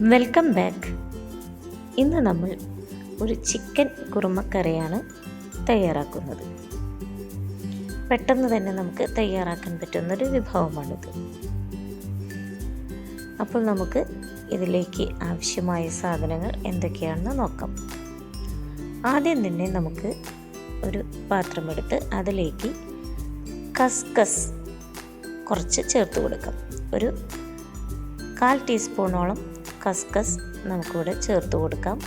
Welcome back. ഇന്ന് നമ്മൾ ഒരു ചിക്കൻ കുറുമക്കറിയാണ് തയ്യാറാക്കുന്നത്. പെട്ടെന്ന് തന്നെ നമുക്ക് തയ്യാറാക്കാൻ പറ്റുന്നൊരു വിഭവമാണിത്. അപ്പോൾ നമുക്ക് ഇതിലേക്ക് ആവശ്യമായ സാധനങ്ങൾ എന്തൊക്കെയാണെന്ന് നോക്കാം. ആദ്യം തന്നെ നമുക്ക് ഒരു പാത്രമെടുത്ത് അതിലേക്ക് കസ്കസ് കുറച്ച് ചേർത്ത് കൊടുക്കാം. ഒരു കാൽ ടീസ്പൂണോളം കസ്കസ് നമുക്കിവിടെ ചേർത്ത് കൊടുക്കാം.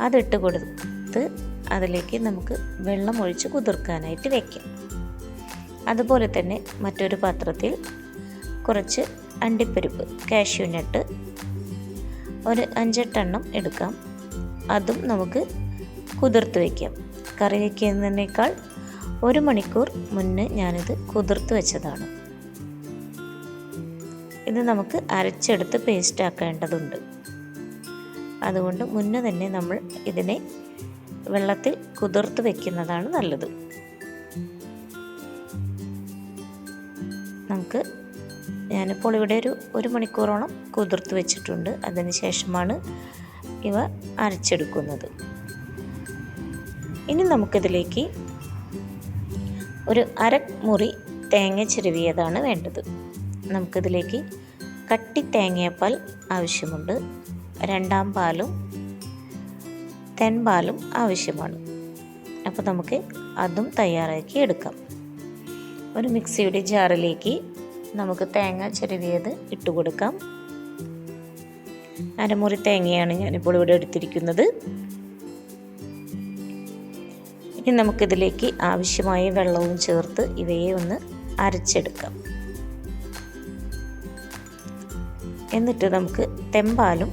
അതിട്ട് കൊടുത്ത് അതിലേക്ക് നമുക്ക് വെള്ളം ഒഴിച്ച് കുതിർക്കാനായിട്ട് വയ്ക്കാം അതുപോലെ തന്നെ മറ്റൊരു പാത്രത്തിൽ കുറച്ച് അണ്ടിപ്പരിപ്പ് കാഷ്യൂ നട്ട് ഒരു അഞ്ചെട്ടെണ്ണം എടുക്കാം. അതും നമുക്ക് കുതിർത്ത് വയ്ക്കാം കറി വയ്ക്കുന്നതിനേക്കാൾ ഒരു മണിക്കൂർ മുന്നേ ഞാനിത് കുതിർത്ത് വെച്ചതാണ്. ഇത് നമുക്ക് അരച്ചെടുത്ത് പേസ്റ്റ് ആക്കേണ്ടതുണ്ട്. അതുകൊണ്ട് മുന്നേ തന്നെ നമ്മൾ ഇതിനെ വെള്ളത്തിൽ കുതിർത്ത് വെക്കുന്നതാണ് നല്ലത്. നമുക്ക് ഞാനിപ്പോൾ ഇവിടെ ഒരു ഒരു മണിക്കൂറോളം കുതിർത്ത് വെച്ചിട്ടുണ്ട്. അതിന് ശേഷമാണ് ഇവ അരച്ചെടുക്കുന്നത്. ഇനി നമുക്കിതിലേക്ക് ഒരു അര മുറി തേങ്ങ ചിരവിയതാണ് വേണ്ടത്. നമുക്കിതിലേക്ക് കട്ടി തേങ്ങാപ്പാൽ ആവശ്യമുണ്ട്. രണ്ടാം പാലും തെൻപാലും ആവശ്യമാണ്. അപ്പോൾ നമുക്ക് അതും തയ്യാറാക്കി എടുക്കാം. ഒരു മിക്സിയുടെ ജാറിലേക്ക് നമുക്ക് തേങ്ങ ചെരുവിയത് ഇട്ട് കൊടുക്കാം. അരമുറി തേങ്ങയാണ് ഞാനിപ്പോൾ ഇവിടെ എടുത്തിരിക്കുന്നത്. ഇനി നമുക്കിതിലേക്ക് ആവശ്യമായ വെള്ളവും ചേർത്ത് ഇവയെ ഒന്ന് അരച്ചെടുക്കാം. എന്നിട്ട് നമുക്ക് തെമ്പാലും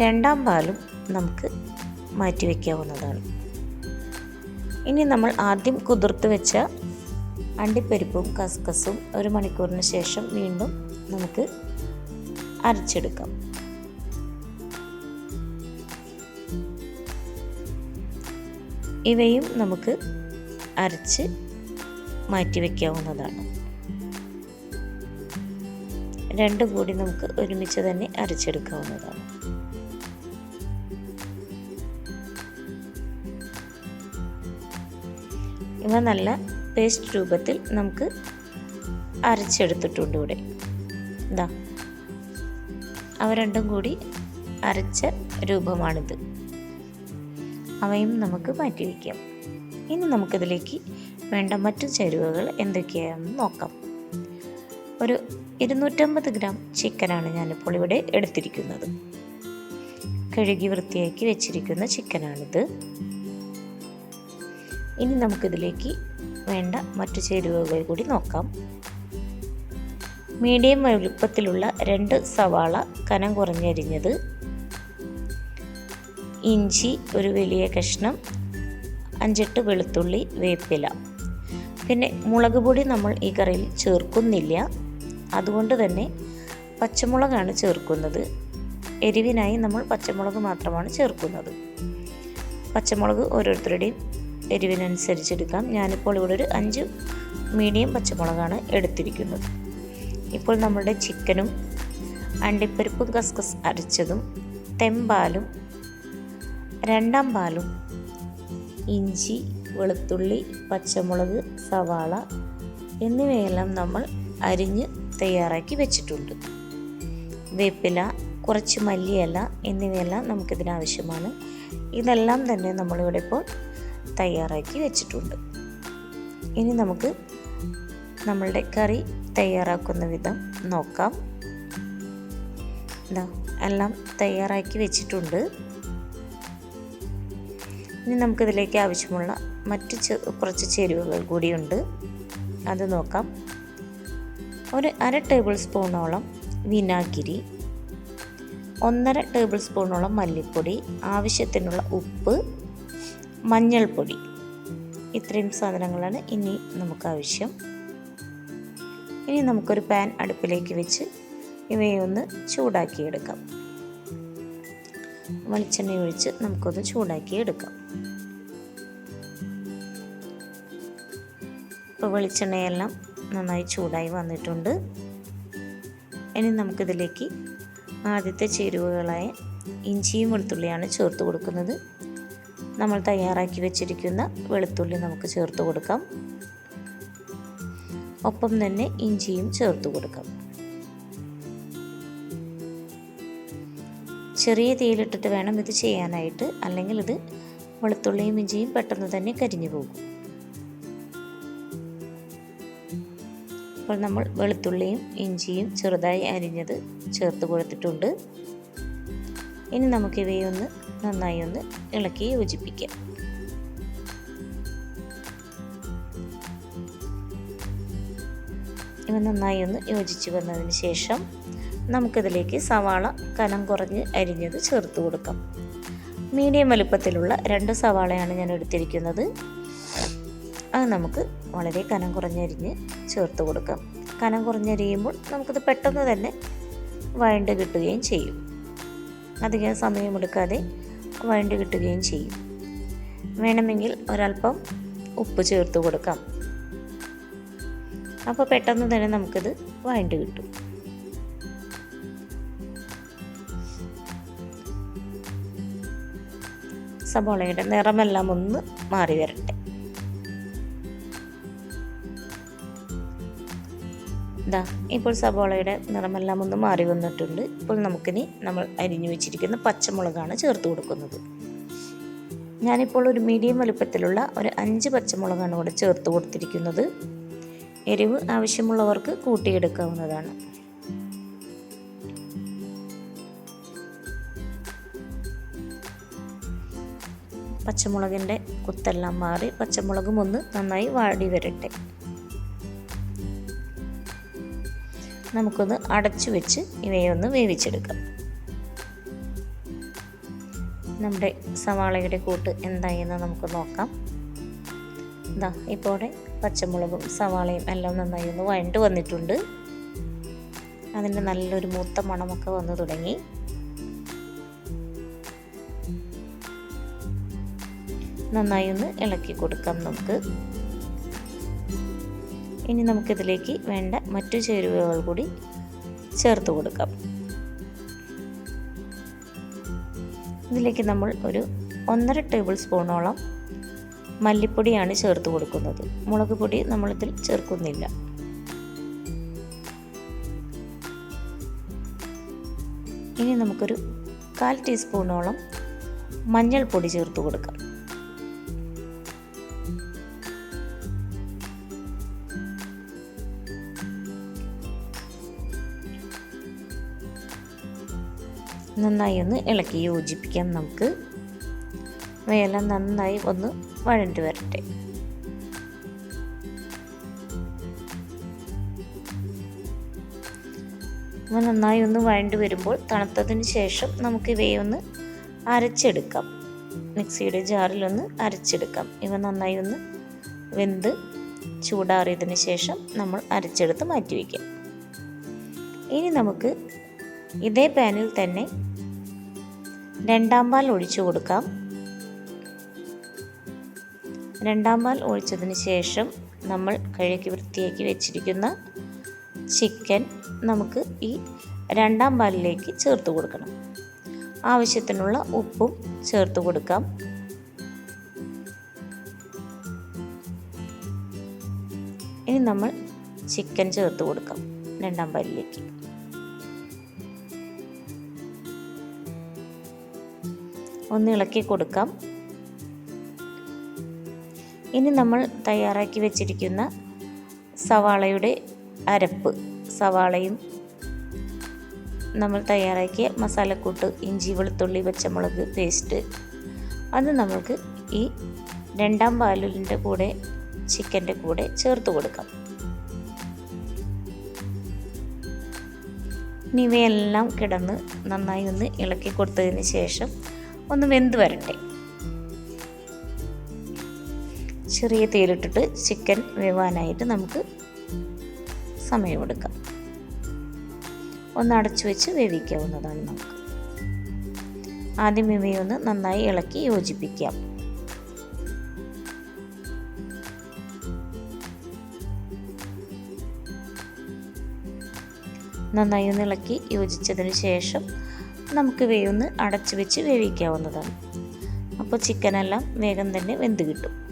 രണ്ടാം പാലും നമുക്ക് മാറ്റി വയ്ക്കാവുന്നതാണ് ഇനി നമ്മൾ ആദ്യം കുതിർത്ത് വെച്ച അണ്ടിപ്പരിപ്പും കസ്കസും ഒരു മണിക്കൂറിന് ശേഷം വീണ്ടും നമുക്ക് അരച്ചെടുക്കാം. ഇവയും നമുക്ക് അരച്ച് മാറ്റി വയ്ക്കാവുന്നതാണ് രണ്ടും കൂടി നമുക്ക് ഒരുമിച്ച് തന്നെ അരച്ചെടുക്കാവുന്നതാണ്. ഇവ നല്ല പേസ്റ്റ് രൂപത്തിൽ നമുക്ക് അരച്ചെടുത്തിട്ടുണ്ട് ഇവിടെ. ഇതാ അവ രണ്ടും കൂടി അരച്ച രൂപമാണിത്. അവയും നമുക്ക് മാറ്റി വയ്ക്കാം ഇനി നമുക്കിതിലേക്ക് വേണ്ട മറ്റു ചേരുവകൾ എന്തൊക്കെയാണെന്ന് നോക്കാം. ഒരു ഇരുന്നൂറ്റമ്പത് ഗ്രാം ചിക്കനാണ് ഞാനിപ്പോൾ ഇവിടെ എടുത്തിരിക്കുന്നത്. കഴുകി വൃത്തിയാക്കി വെച്ചിരിക്കുന്ന ചിക്കനാണിത്. ഇനി നമുക്കിതിലേക്ക് വേണ്ട മറ്റു ചേരുവകൾ കൂടി നോക്കാം. മീഡിയം വലുപ്പത്തിലുള്ള രണ്ട് സവാള കനം കുറഞ്ഞരിഞ്ഞത് ഇഞ്ചി ഒരു വലിയ കഷ്ണം അഞ്ചെട്ട് വെളുത്തുള്ളി വേപ്പില. പിന്നെ മുളക് പൊടി നമ്മൾ ഈ കറിയിൽ ചേർക്കുന്നില്ല. അതുകൊണ്ട് തന്നെ പച്ചമുളകാണ് ചേർക്കുന്നത്. എരിവിനായി നമ്മൾ പച്ചമുളക് മാത്രമാണ് ചേർക്കുന്നത്. പച്ചമുളക് ഓരോരുത്തരുടെയും എരിവിനനുസരിച്ചെടുക്കാം. ഞാനിപ്പോൾ ഇവിടെ ഒരു അഞ്ച് മീഡിയം പച്ചമുളകാണ് എടുത്തിരിക്കുന്നത്. ഇപ്പോൾ നമ്മുടെ ചിക്കനും അണ്ടിപ്പരിപ്പും കസ്കസ് അരച്ചതും തെമ്പാലും രണ്ടാം പാലും ഇഞ്ചി വെളുത്തുള്ളി പച്ചമുളക് സവാള എന്നിവയെല്ലാം നമ്മൾ അരിഞ്ഞ് തയ്യാറാക്കി വെച്ചിട്ടുണ്ട്. വേപ്പില കുറച്ച് മല്ലിയില എന്നിവയെല്ലാം നമുക്കിതിനാവശ്യമാണ്. ഇതെല്ലാം തന്നെ നമ്മളിവിടെ ഇപ്പോൾ തയ്യാറാക്കി വെച്ചിട്ടുണ്ട്. ഇനി നമുക്ക് നമ്മളുടെ കറി തയ്യാറാക്കുന്ന വിധം നോക്കാം. ഇതാ എല്ലാം തയ്യാറാക്കി വെച്ചിട്ടുണ്ട്. ഇനി നമുക്കിതിലേക്ക് ആവശ്യമുള്ള മറ്റ് കുറച്ച് ചേരുവകൾ കൂടിയുണ്ട്. അത് നോക്കാം. ഒരു അര ടേബിൾ സ്പൂണോളം വിനാഗിരി ഒന്നര ടേബിൾ സ്പൂണോളം മല്ലിപ്പൊടി ആവശ്യത്തിനുള്ള ഉപ്പ് മഞ്ഞൾപ്പൊടി. ഇത്രയും സാധനങ്ങളാണ് ഇനി നമുക്ക് ആവശ്യം ഇനി നമുക്കൊരു പാൻ അടുപ്പിലേക്ക് വെച്ച് ഇവയെ ഒന്ന് ചൂടാക്കിയെടുക്കാം. വെളിച്ചെണ്ണ ഒഴിച്ച് നമുക്കൊന്ന് ചൂടാക്കിയെടുക്കാം. ഇപ്പോൾ വെളിച്ചെണ്ണയെല്ലാം നന്നായി ചൂടായി വന്നിട്ടുണ്ട്. ഇനി നമുക്കിതിലേക്ക് ആദ്യത്തെ ചേരുവകളായ ഇഞ്ചിയും വെളുത്തുള്ളിയാണ് ചേർത്ത് കൊടുക്കുന്നത്. നമ്മൾ തയ്യാറാക്കി വെച്ചിരിക്കുന്ന വെളുത്തുള്ളി നമുക്ക് ചേർത്ത് കൊടുക്കാം. ഒപ്പം തന്നെ ഇഞ്ചിയും ചേർത്ത് കൊടുക്കാം. ചെറിയ തീയിലിട്ടിട്ട് വേണം ഇത് ചെയ്യാനായിട്ട്. അല്ലെങ്കിൽ ഇത് വെളുത്തുള്ളിയും ഇഞ്ചിയും പെട്ടെന്ന് തന്നെ കരിഞ്ഞു പോകും. അപ്പോൾ നമ്മൾ വെളുത്തുള്ളിയും ഇഞ്ചിയും ചെറുതായി അരിഞ്ഞത് ചേർത്ത് കൊടുത്തിട്ടുണ്ട്. ഇനി നമുക്ക് ഇവയെ ഒന്ന് നന്നായി ഒന്ന് ഇളക്കി യോജിപ്പിക്കാം. ഇവ നന്നായി ഒന്ന് യോജിച്ച് വന്നതിന് ശേഷം നമുക്കിതിലേക്ക് സവാള കനം കുറഞ്ഞ് അരിഞ്ഞത് ചേർത്ത് കൊടുക്കാം. മീഡിയം വലുപ്പത്തിലുള്ള രണ്ട് സവാളയാണ് ഞാൻ എടുത്തിരിക്കുന്നത്. അത് നമുക്ക് വളരെ കനം കുറഞ്ഞരിഞ്ഞ് ചേർത്ത് കൊടുക്കാം. കനം കുറഞ്ഞരിയുമ്പോൾ നമുക്കത് പെട്ടെന്ന് തന്നെ വഴണ്ട് കിട്ടുകയും ചെയ്യും. അധികം സമയമെടുക്കാതെ വഴണ്ട് കിട്ടുകയും ചെയ്യും. വേണമെങ്കിൽ ഒരല്പം ഉപ്പ് ചേർത്ത് കൊടുക്കാം. അപ്പോൾ പെട്ടെന്ന് തന്നെ നമുക്കിത് വഴണ്ട് കിട്ടും. സബോളയുടെ നിറമെല്ലാം ഒന്ന് മാറി വരട്ടെ. ഇതാ ഇപ്പോൾ സബോളയുടെ നിറമെല്ലാം ഒന്ന് മാറി വന്നിട്ടുണ്ട്. ഇപ്പോൾ നമുക്കിനി നമ്മൾ അരിഞ്ഞു വെച്ചിരിക്കുന്ന പച്ചമുളകാണ് ചേർത്ത് കൊടുക്കുന്നത്. ഞാനിപ്പോൾ ഒരു മീഡിയം വലുപ്പത്തിലുള്ള ഒരു അഞ്ച് പച്ചമുളകാണ് ഇവിടെ ചേർത്ത് കൊടുത്തിരിക്കുന്നത്. എരിവ് ആവശ്യമുള്ളവർക്ക് കൂട്ടിയെടുക്കാവുന്നതാണ്. പച്ചമുളകിന്റെ കുത്തെല്ലാം മാറി പച്ചമുളകും ഒന്ന് നന്നായി വാടി വരട്ടെ. നമുക്കൊന്ന് അടച്ചു വെച്ച് ഇവയെ ഒന്ന് വേവിച്ചെടുക്കാം. നമ്മുടെ സവാളയുടെ കൂട്ട് എന്തായെന്ന് നമുക്ക് നോക്കാം. ഇതാ ഇപ്പോടെ പച്ചമുളകും സവാളയും എല്ലാം നന്നായി ഒന്ന് വഴണ്ട് വന്നിട്ടുണ്ട്. അതിന്റെ നല്ലൊരു മൂത്ത മണമൊക്കെ വന്നു തുടങ്ങി. നന്നായി ഒന്ന് ഇളക്കി കൊടുക്കാം നമുക്ക്. ഇനി നമുക്കിതിലേക്ക് വേണ്ട മറ്റു ചേരുവകൾ കൂടി ചേർത്ത് കൊടുക്കാം. ഇതിലേക്ക് നമ്മൾ ഒരു ഒന്നര ടേബിൾ സ്പൂണോളം മല്ലിപ്പൊടിയാണ് ചേർത്ത് കൊടുക്കുന്നത്. മുളക് പൊടി നമ്മളിതിൽ ചേർക്കുന്നില്ല. ഇനി നമുക്കൊരു കാൽ ടീസ്പൂണോളം മഞ്ഞൾപ്പൊടി ചേർത്ത് കൊടുക്കാം. നന്നായി ഒന്ന് ഇളക്കി യോജിപ്പിക്കാം നമുക്ക്. വേല നന്നായി ഒന്ന് വഴണ്ട് വരട്ടെ. നന്നായി ഒന്ന് വഴണ്ട് വരുമ്പോൾ തണുത്തതിന് ശേഷം നമുക്ക് ഇവയെ ഒന്ന് അരച്ചെടുക്കാം. മിക്സിയുടെ ജാറിലൊന്ന് അരച്ചെടുക്കാം. ഇവ നന്നായി ഒന്ന് വെന്ത് ചൂടാറിയതിന് ശേഷം നമ്മൾ അരച്ചെടുത്ത് മാറ്റി വയ്ക്കാം ഇനി നമുക്ക് ഇതേ പാനിൽ തന്നെ രണ്ടാം പാൽ ഒഴിച്ചു കൊടുക്കാം. രണ്ടാം പാൽ ഒഴിച്ചതിന് ശേഷം നമ്മൾ കഴുകി വൃത്തിയാക്കി വെച്ചിരിക്കുന്ന ചിക്കൻ നമുക്ക് ഈ രണ്ടാം പാലിലേക്ക് ചേർത്ത് കൊടുക്കണം. ആവശ്യത്തിനുള്ള ഉപ്പും ചേർത്ത് കൊടുക്കാം. ഇനി നമ്മൾ ചിക്കൻ ചേർത്ത് കൊടുക്കാം രണ്ടാം പാലിലേക്ക്. ഒന്ന് ഇളക്കി കൊടുക്കാം. ഇനി നമ്മൾ തയ്യാറാക്കി വെച്ചിരിക്കുന്ന സവാളയുടെ അരപ്പ് സവാളയും നമ്മൾ തയ്യാറാക്കിയ മസാലക്കൂട്ട് ഇഞ്ചി വെളുത്തുള്ളി പച്ചമുളക് പേസ്റ്റ്. അത് നമ്മൾക്ക് ഈ രണ്ടാം പാലുലിന്റെ കൂടെ ചിക്കന്റെ കൂടെ ചേർത്ത് കൊടുക്കാം. ഇനി ഇവയെല്ലാം കിടന്ന് നന്നായി ഒന്ന് ഇളക്കി കൊടുത്തതിന് ശേഷം ഒന്ന് വെന്ത് വരട്ടെ. ചെറിയ തീയിലിട്ടിട്ട് ചിക്കൻ വേവാനായിട്ട് നമുക്ക് സമയമെടുക്കാം ഒന്ന് അടച്ചു വെച്ച് വേവിക്കാവുന്നതാണ് നമുക്ക്. ആദ്യം ഇവയൊന്ന് നന്നായി ഇളക്കി യോജിപ്പിക്കാം. നന്നായി ഒന്ന് ഇളക്കി യോജിച്ചതിന് ശേഷം നമുക്ക് വേവൊന്ന് അടച്ചു വെച്ച് വേവിക്കാവുന്നതാണ്. അപ്പോൾ ചിക്കനെല്ലാം വേഗം തന്നെ വെന്ത് കിട്ടും.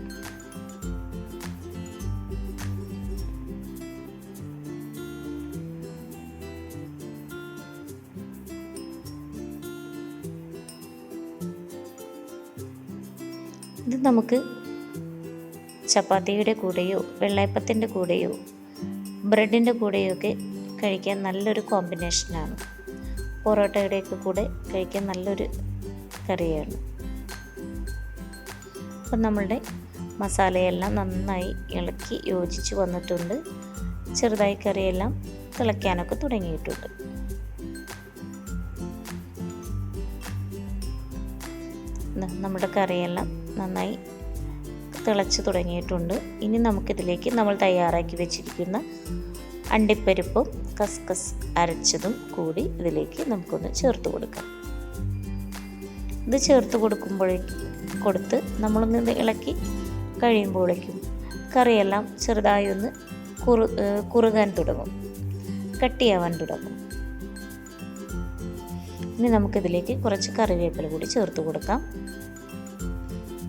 ഇത് നമുക്ക് ചപ്പാത്തിയുടെ കൂടെയോ വെള്ളയപ്പത്തിന്റെ കൂടെയോ ബ്രെഡിന്റെ കൂടെയോ ഒക്കെ കഴിക്കാൻ നല്ലൊരു കോമ്പിനേഷനാണ്. പൊറോട്ടയുടെയൊക്കെ കൂടെ കഴിക്കാൻ നല്ലൊരു കറിയാണ്. അപ്പം നമ്മളുടെ മസാലയെല്ലാം നന്നായി ഇളക്കി യോജിച്ച് വന്നിട്ടുണ്ട്. ചെറുതായി കറിയെല്ലാം തിളയ്ക്കാനൊക്കെ തുടങ്ങിയിട്ടുണ്ട്. നമ്മുടെ കറിയെല്ലാം നന്നായി തിളച്ച് തുടങ്ങിയിട്ടുണ്ട്. ഇനി നമുക്കിതിലേക്ക് നമ്മൾ തയ്യാറാക്കി വെച്ചിരിക്കുന്ന അണ്ടിപ്പരിപ്പും കസ്കസ് അരച്ചതും കൂടി ഇതിലേക്ക് നമുക്കൊന്ന് ചേർത്ത് കൊടുക്കാം. ഇത് ചേർത്ത് കൊടുക്കുമ്പോഴേക്കും കൊടുത്ത് നമ്മളൊന്ന് ഇളക്കി കഴിയുമ്പോഴേക്കും കറിയെല്ലാം ചെറുതായി ഒന്ന് കുറു കുറുകാൻ തുടങ്ങും. കട്ടിയാവാൻ തുടങ്ങും. ഇനി നമുക്കിതിലേക്ക് കുറച്ച് കറിവേപ്പില കൂടി ചേർത്ത് കൊടുക്കാം.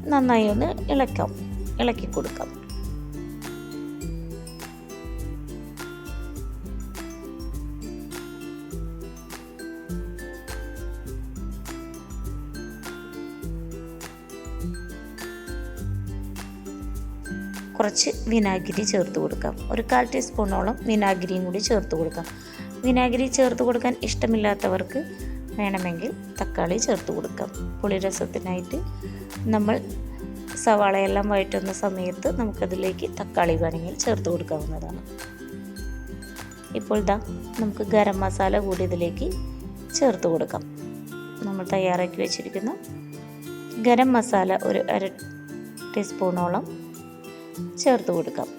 നന്നായി ഒന്ന് ഇളക്കാം. ഇളക്കി കൊടുക്കാം. കുറച്ച് വിനാഗിരി ചേർത്ത് കൊടുക്കാം. ഒരു കാൽ ടീസ്പൂണോളം വിനാഗിരിയും കൂടി ചേർത്ത് കൊടുക്കാം. വിനാഗിരി ചേർത്ത് കൊടുക്കാൻ ഇഷ്ടമില്ലാത്തവർക്ക് വേണമെങ്കിൽ തക്കാളി ചേർത്ത് കൊടുക്കാം. പുളിരസത്തിനായിട്ട് നമ്മൾ സവാളയെല്ലാം വഴറ്റുന്ന സമയത്ത് നമുക്കതിലേക്ക് തക്കാളി വേണമെങ്കിൽ ചേർത്ത് കൊടുക്കാവുന്നതാണ്. ഇപ്പോൾ ദാ നമുക്ക് ഗരം മസാല കൂടി ഇതിലേക്ക് ചേർത്ത് കൊടുക്കാം. നമ്മൾ തയ്യാറാക്കി വെച്ചിരിക്കുന്ന ഗരം മസാല ഒരു അര ടീസ്പൂണോളം ചേർത്ത് കൊടുക്കാം.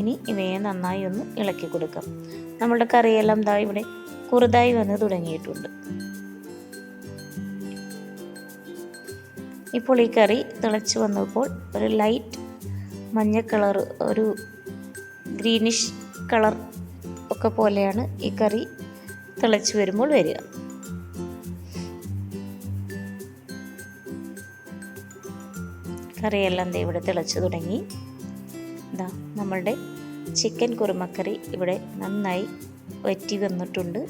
ഇനി ഇവയെ നന്നായി ഒന്ന് ഇളക്കി കൊടുക്കാം. നമ്മളുടെ കറിയെല്ലാം ദാ ഇവിടെ കുറുതായി വന്ന് തുടങ്ങിയിട്ടുണ്ട്. ഇപ്പോൾ ഈ കറി തിളച്ച് വന്നപ്പോൾ ഒരു ലൈറ്റ് മഞ്ഞ കളർ ഒരു ഗ്രീനിഷ് കളർ ഒക്കെ പോലെയാണ് ഈ കറി തിളച്ച് വരുമ്പോൾ വരിക. കറിയെല്ലാം ഇവിടെ തിളച്ച് തുടങ്ങി. നമ്മളുടെ ചിക്കൻ കുറുമക്കറി ഇവിടെ നന്നായി വറ്റി വന്നിട്ടുണ്ട്.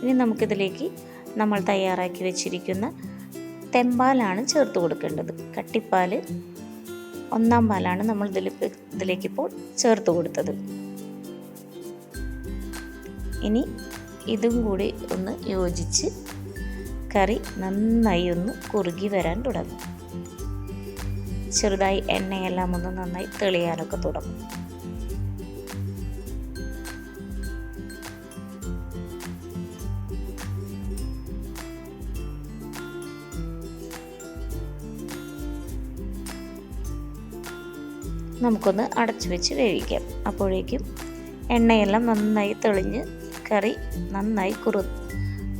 ഇനി നമുക്കിതിലേക്ക് നമ്മൾ തയ്യാറാക്കി വെച്ചിരിക്കുന്ന തെമ്പാലാണ് ചേർത്ത് കൊടുക്കേണ്ടത്. കട്ടിപ്പാൽ ഒന്നാം പാലാണ് നമ്മൾ ഇതിൽ ഇതിലേക്ക് ഇപ്പോൾ ചേർത്ത് കൊടുത്തത്. ഇനി ഇതും കൂടി ഒന്ന് യോജിച്ച് കറി നന്നായി ഒന്ന് കുറുകി വരാൻ തുടങ്ങും. ചെറുതായി എണ്ണയെല്ലാം ഒന്ന് നന്നായി തെളിയാനൊക്കെ തുടങ്ങും. നമുക്കൊന്ന് അടച്ചു വെച്ച് വേവിക്കാം. അപ്പോഴേക്കും എണ്ണയെല്ലാം നന്നായി തെളിഞ്ഞ് കറി നന്നായി കുറു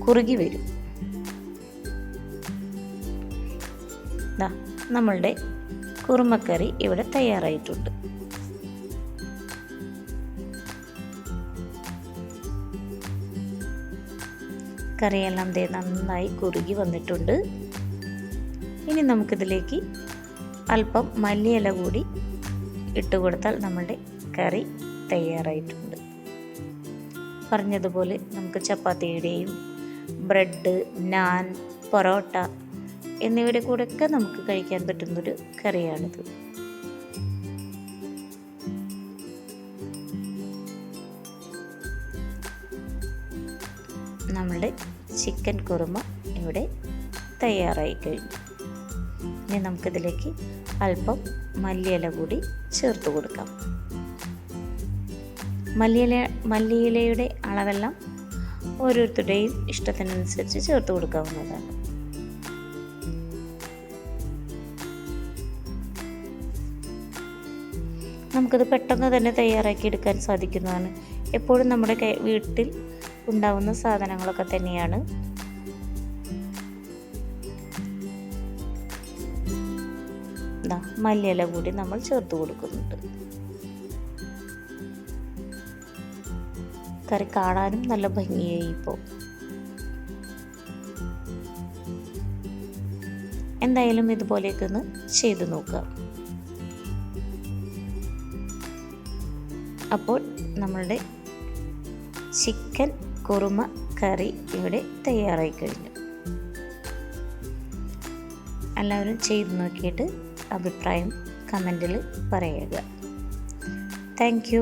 കുറുകി വരും. നമ്മളുടെ കുറുമക്കറി ഇവിടെ തയ്യാറായിട്ടുണ്ട്. കറിയെല്ലാം ദേ നന്നായി കുറുകി വന്നിട്ടുണ്ട്. ഇനി നമുക്കിതിലേക്ക് അല്പം മല്ലിയില കൂടി ഇട്ട് കൊടുത്താൽ നമ്മളുടെ കറി തയ്യാറായിട്ടുണ്ട്. പറഞ്ഞതുപോലെ നമുക്ക് ചപ്പാത്തിയുടെയും ബ്രെഡ് നാൻ പൊറോട്ട എന്നിവയുടെ കൂടെയൊക്കെ നമുക്ക് കഴിക്കാൻ പറ്റുന്നൊരു കറിയാണിത്. നമ്മളുടെ ചിക്കൻ കുറുമ ഇവിടെ തയ്യാറായി കഴിഞ്ഞു. ഇനി നമുക്കിതിലേക്ക് അല്പം മല്ലിയില കൂടി ചേർത്ത് കൊടുക്കാം. മല്ലിയില മല്ലിയിലയുടെ അളവെല്ലാം ഓരോരുത്തരുടെയും ഇഷ്ടത്തിനനുസരിച്ച് ചേർത്ത് കൊടുക്കാവുന്നതാണ്. നമുക്കത് പെട്ടെന്ന് തന്നെ തയ്യാറാക്കി എടുക്കാൻ സാധിക്കുന്നതാണ്. എപ്പോഴും നമ്മുടെ വീട്ടിൽ ഉണ്ടാവുന്ന സാധനങ്ങളൊക്കെ തന്നെയാണ് ദാ മല്ലിയില കൂടി നമ്മൾ ചേർത്ത് കൊടുക്കുന്നുണ്ട്. കറി കാണാനും നല്ല ഭംഗിയായി ഇപ്പോൾ എന്തായാലും ഇതുപോലെയൊക്കെ ഒന്ന് ചെയ്തു നോക്കുക അപ്പോൾ നമ്മളുടെ ചിക്കൻ കുറുമ കറി ഇവിടെ തയ്യാറായി കഴിഞ്ഞു. എല്ലാവരും ചെയ്ത് നോക്കിയിട്ട് അഭിപ്രായം കമന്റിൽ പറയുക. താങ്ക്